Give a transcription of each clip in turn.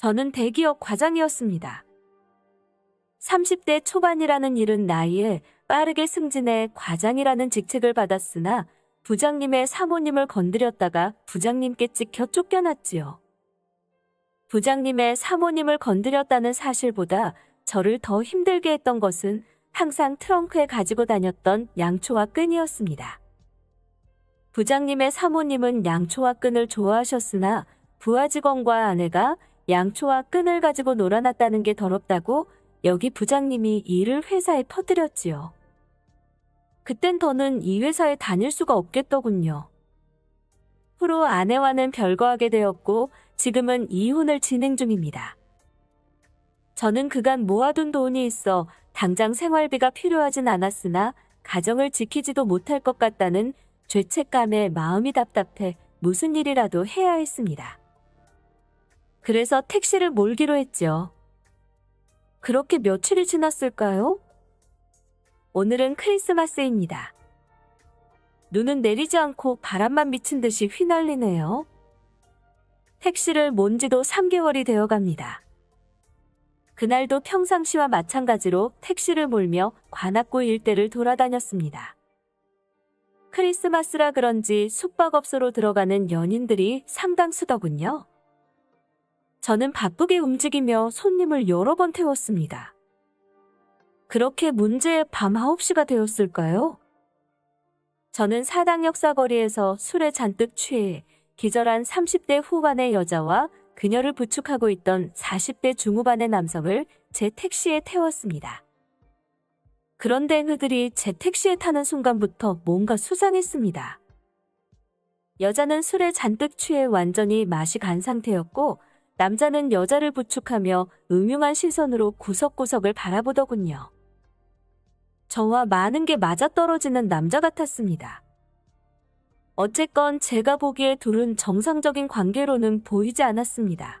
저는 대기업 과장이었습니다. 30대 초반이라는 이른 나이에 빠르게 승진해 과장이라는 직책을 받았으나 부장님의 사모님을 건드렸다가 부장님께 찍혀 쫓겨났지요. 부장님의 사모님을 건드렸다는 사실보다 저를 더 힘들게 했던 것은 항상 트렁크에 가지고 다녔던 양초와 끈이었습니다. 부장님의 사모님은 양초와 끈을 좋아하셨으나 부하 직원과 아내가 양초와 끈을 가지고 놀아났다는 게 더럽다고 여기 부장님이 이 일을 회사에 퍼뜨렸지요. 그땐 더는 이 회사에 다닐 수가 없겠더군요. 후로 아내와는 별거하게 되었고 지금은 이혼을 진행 중입니다. 저는 그간 모아둔 돈이 있어 당장 생활비가 필요하진 않았으나 가정을 지키지도 못할 것 같다는 죄책감에 마음이 답답해 무슨 일이라도 해야 했습니다. 그래서 택시를 몰기로 했죠. 그렇게 며칠이 지났을까요? 오늘은 크리스마스입니다. 눈은 내리지 않고 바람만 미친 듯이 휘날리네요. 택시를 몬 지도 3개월이 되어 갑니다. 그날도 평상시와 마찬가지로 택시를 몰며 관악구 일대를 돌아다녔습니다. 크리스마스라 그런지 숙박업소로 들어가는 연인들이 상당수더군요. 저는 바쁘게 움직이며 손님을 여러 번 태웠습니다. 그렇게 문제의 밤 9시가 되었을까요? 저는 사당 역 사거리에서 술에 잔뜩 취해 기절한 30대 후반의 여자와 그녀를 부축하고 있던 40대 중후반의 남성을 제 택시에 태웠습니다. 그런데 그들이 제 택시에 타는 순간부터 뭔가 수상했습니다. 여자는 술에 잔뜩 취해 완전히 맛이 간 상태였고 남자는 여자를 부축하며 음흉한 시선으로 구석구석을 바라보더군요. 저와 많은 게 맞아떨어지는 남자 같았습니다. 어쨌건 제가 보기에 둘은 정상적인 관계로는 보이지 않았습니다.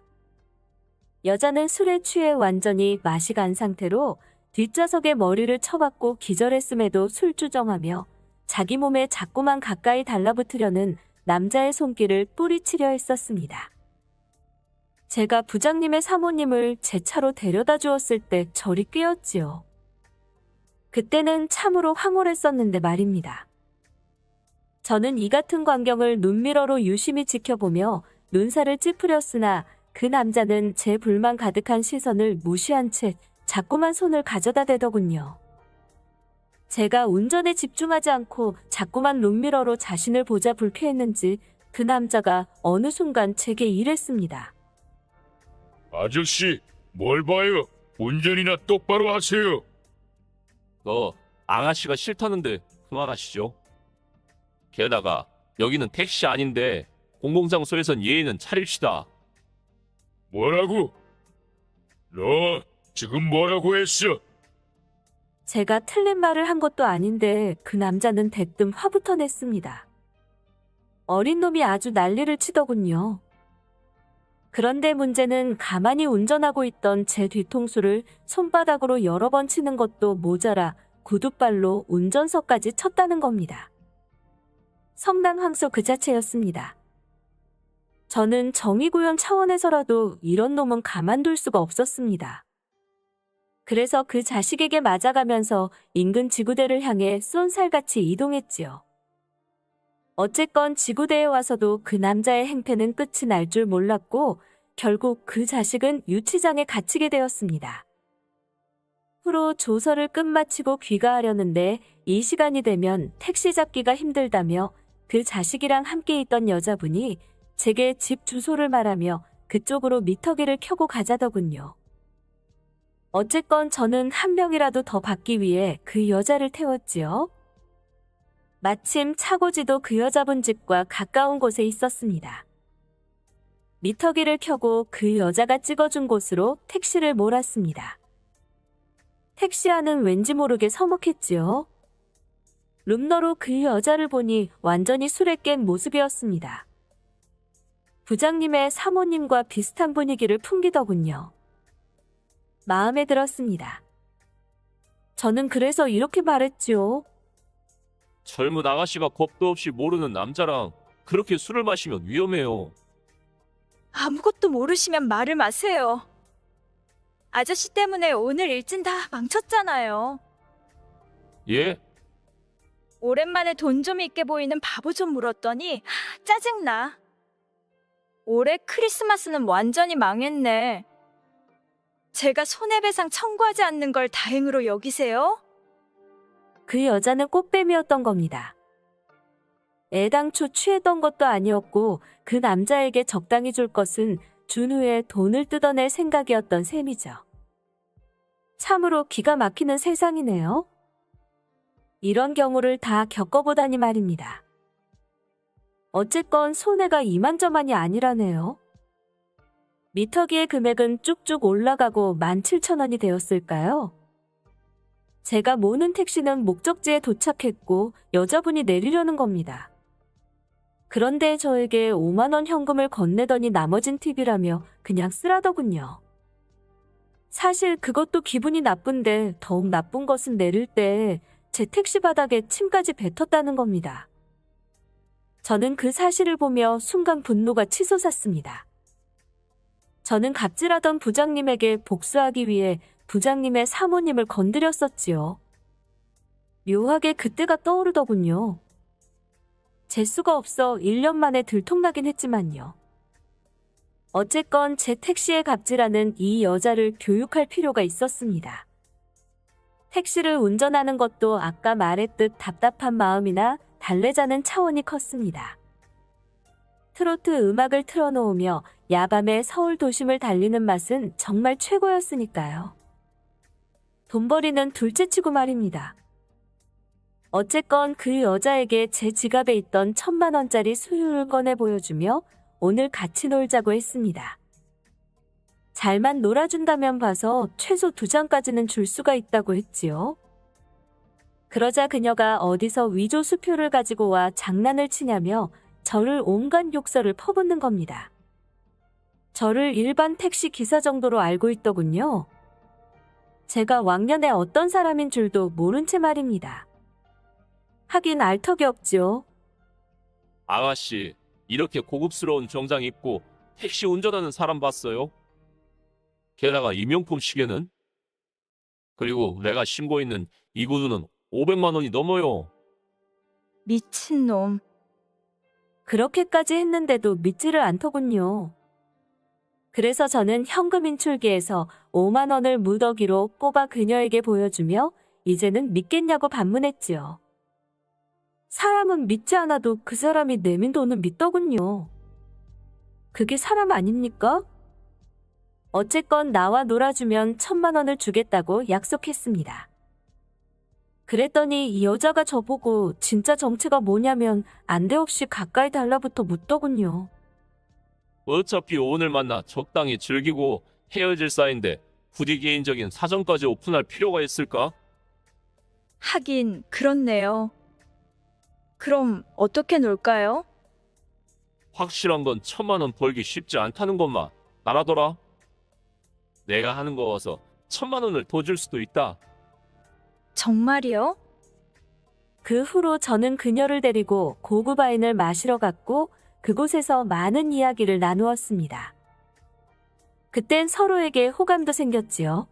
여자는 술에 취해 완전히 맛이 간 상태로 뒷좌석에 머리를 쳐박고 기절했음에도 술주정하며 자기 몸에 자꾸만 가까이 달라붙으려는 남자의 손길을 뿌리치려 했었습니다. 제가 부장님의 사모님을 제 차로 데려다 주었을 때 저리 꿰었지요. 그때는 참으로 황홀했었는데 말입니다. 저는 이 같은 광경을 눈미러로 유심히 지켜보며 눈살을 찌푸렸으나 그 남자는 제 불만 가득한 시선을 무시한 채 자꾸만 손을 가져다 대더군요. 제가 운전에 집중하지 않고 자꾸만 룸미러로 자신을 보자 불쾌했는지 그 남자가 어느 순간 제게 이랬습니다. 아저씨, 뭘 봐요? 운전이나 똑바로 하세요. 너 앙아씨가 싫다는데 그만하시죠. 게다가 여기는 택시 아닌데 공공장소에선 예의는 차립시다. 뭐라고? 너 지금 뭐라고 했어? 제가 틀린 말을 한 것도 아닌데 그 남자는 대뜸 화부터 냈습니다. 어린 놈이 아주 난리를 치더군요. 그런데 문제는 가만히 운전하고 있던 제 뒤통수를 손바닥으로 여러 번 치는 것도 모자라 구두발로 운전석까지 쳤다는 겁니다. 성당 황소 그 자체였습니다. 저는 정의구현 차원에서라도 이런 놈은 가만둘 수가 없었습니다. 그래서 그 자식에게 맞아가면서 인근 지구대를 향해 쏜살같이 이동했지요. 어쨌건 지구대에 와서도 그 남자의 행패는 끝이 날 줄 몰랐고 결국 그 자식은 유치장에 갇히게 되었습니다. 후로 조서를 끝마치고 귀가하려는데 이 시간이 되면 택시 잡기가 힘들다며 그 자식이랑 함께 있던 여자분이 제게 집 주소를 말하며 그쪽으로 미터기를 켜고 가자더군요. 어쨌건 저는 한 명이라도 더 받기 위해 그 여자를 태웠지요. 마침 차고지도 그 여자분 집과 가까운 곳에 있었습니다. 미터기를 켜고 그 여자가 찍어준 곳으로 택시를 몰았습니다. 택시 안은 왠지 모르게 서먹했지요. 룸너로 그 여자를 보니 완전히 술에 깬 모습이었습니다. 부장님의 사모님과 비슷한 분위기를 풍기더군요. 마음에 들었습니다. 저는 그래서 이렇게 말했지요. 젊은 아가씨가 겁도 없이 모르는 남자랑 그렇게 술을 마시면 위험해요. 아무것도 모르시면 말을 마세요. 아저씨 때문에 오늘 일진 다 망쳤잖아요. 예? 오랜만에 돈 좀 있게 보이는 바보 좀 물었더니 하, 짜증나. 올해 크리스마스는 완전히 망했네. 제가 손해배상 청구하지 않는 걸 다행으로 여기세요? 그 여자는 꽃뱀이었던 겁니다. 애당초 취했던 것도 아니었고 그 남자에게 적당히 줄 것은 준 후에 돈을 뜯어낼 생각이었던 셈이죠. 참으로 기가 막히는 세상이네요. 이런 경우를 다 겪어보다니 말입니다. 어쨌건 손해가 이만저만이 아니라네요. 미터기의 금액은 쭉쭉 올라가고 17,000원이 되었을까요? 제가 모는 택시는 목적지에 도착했고 여자분이 내리려는 겁니다. 그런데 저에게 5만원 현금을 건네더니 나머진 팁이라며 그냥 쓰라더군요. 사실 그것도 기분이 나쁜데 더욱 나쁜 것은 내릴 때 제 택시 바닥에 침까지 뱉었다는 겁니다. 저는 그 사실을 보며 순간 분노가 치솟았습니다. 저는 갑질하던 부장님에게 복수하기 위해 부장님의 사모님을 건드렸었지요. 묘하게 그때가 떠오르더군요. 재수가 없어 1년 만에 들통나긴 했지만요. 어쨌건 제 택시에 갑질하는 이 여자를 교육할 필요가 있었습니다. 택시를 운전하는 것도 아까 말했듯 답답한 마음이나 달래자는 차원이 컸습니다. 트로트 음악을 틀어놓으며 야밤에 서울 도심을 달리는 맛은 정말 최고였으니까요. 돈벌이는 둘째치고 말입니다. 어쨌건 그 여자에게 제 지갑에 있던 천만 원짜리 수유를 꺼내 보여주며 오늘 같이 놀자고 했습니다. 잘만 놀아준다면 봐서 최소 두 장까지는 줄 수가 있다고 했지요. 그러자 그녀가 어디서 위조 수표를 가지고 와 장난을 치냐며 저를 온갖 욕설을 퍼붓는 겁니다. 저를 일반 택시 기사 정도로 알고 있더군요. 제가 왕년에 어떤 사람인 줄도 모른 채 말입니다. 하긴 알 턱이 없지요. 아가씨, 이렇게 고급스러운 정장 입고 택시 운전하는 사람 봤어요? 게다가 이 명품 시계는? 그리고 내가 신고 있는 이 구두는 500만 원이 넘어요. 미친놈. 그렇게까지 했는데도 믿지를 않더군요. 그래서 저는 현금 인출기에서 5만 원을 무더기로 뽑아 그녀에게 보여주며 이제는 믿겠냐고 반문했지요. 사람은 믿지 않아도 그 사람이 내민 돈을 믿더군요. 그게 사람 아닙니까? 어쨌건 나와 놀아주면 천만 원을 주겠다고 약속했습니다. 그랬더니 이 여자가 저보고 진짜 정체가 뭐냐면 안대없이 가까이 달라붙어 묻더군요. 어차피 오늘 만나 적당히 즐기고 헤어질 사이인데 부디 개인적인 사정까지 오픈할 필요가 있을까? 하긴 그렇네요. 그럼 어떻게 놀까요? 확실한 건 천만 원 벌기 쉽지 않다는 것만 알아둬라. 내가 하는 거 와서 천만 원을 더 줄 수도 있다. 정말이요? 그 후로 저는 그녀를 데리고 고급 와인을 마시러 갔고 그곳에서 많은 이야기를 나누었습니다. 그땐 서로에게 호감도 생겼지요.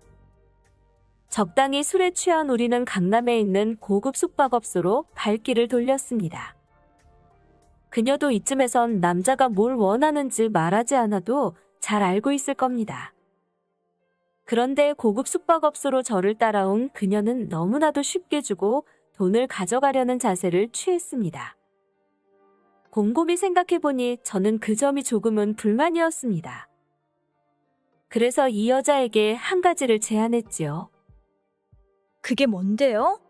적당히 술에 취한 우리는 강남에 있는 고급 숙박업소로 발길을 돌렸습니다. 그녀도 이쯤에선 남자가 뭘 원하는지 말하지 않아도 잘 알고 있을 겁니다. 그런데 고급 숙박업소로 저를 따라온 그녀는 너무나도 쉽게 주고 돈을 가져가려는 자세를 취했습니다. 곰곰이 생각해보니 저는 그 점이 조금은 불만이었습니다. 그래서 이 여자에게 한 가지를 제안했지요. 그게 뭔데요?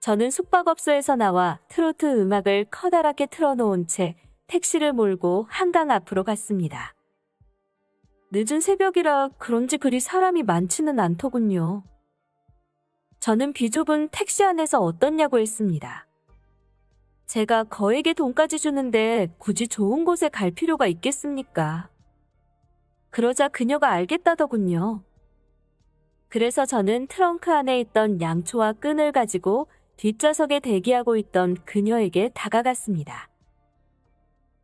저는 숙박업소에서 나와 트로트 음악을 커다랗게 틀어놓은 채 택시를 몰고 한강 앞으로 갔습니다. 늦은 새벽이라 그런지 그리 사람이 많지는 않더군요. 저는 비좁은 택시 안에서 어떻냐고 했습니다. 제가 거에게 돈까지 주는데 굳이 좋은 곳에 갈 필요가 있겠습니까? 그러자 그녀가 알겠다더군요. 그래서 저는 트렁크 안에 있던 양초와 끈을 가지고 뒷좌석에 대기하고 있던 그녀에게 다가갔습니다.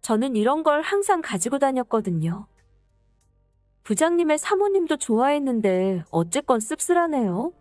저는 이런 걸 항상 가지고 다녔거든요. 부장님의 사모님도 좋아했는데 어쨌건 씁쓸하네요.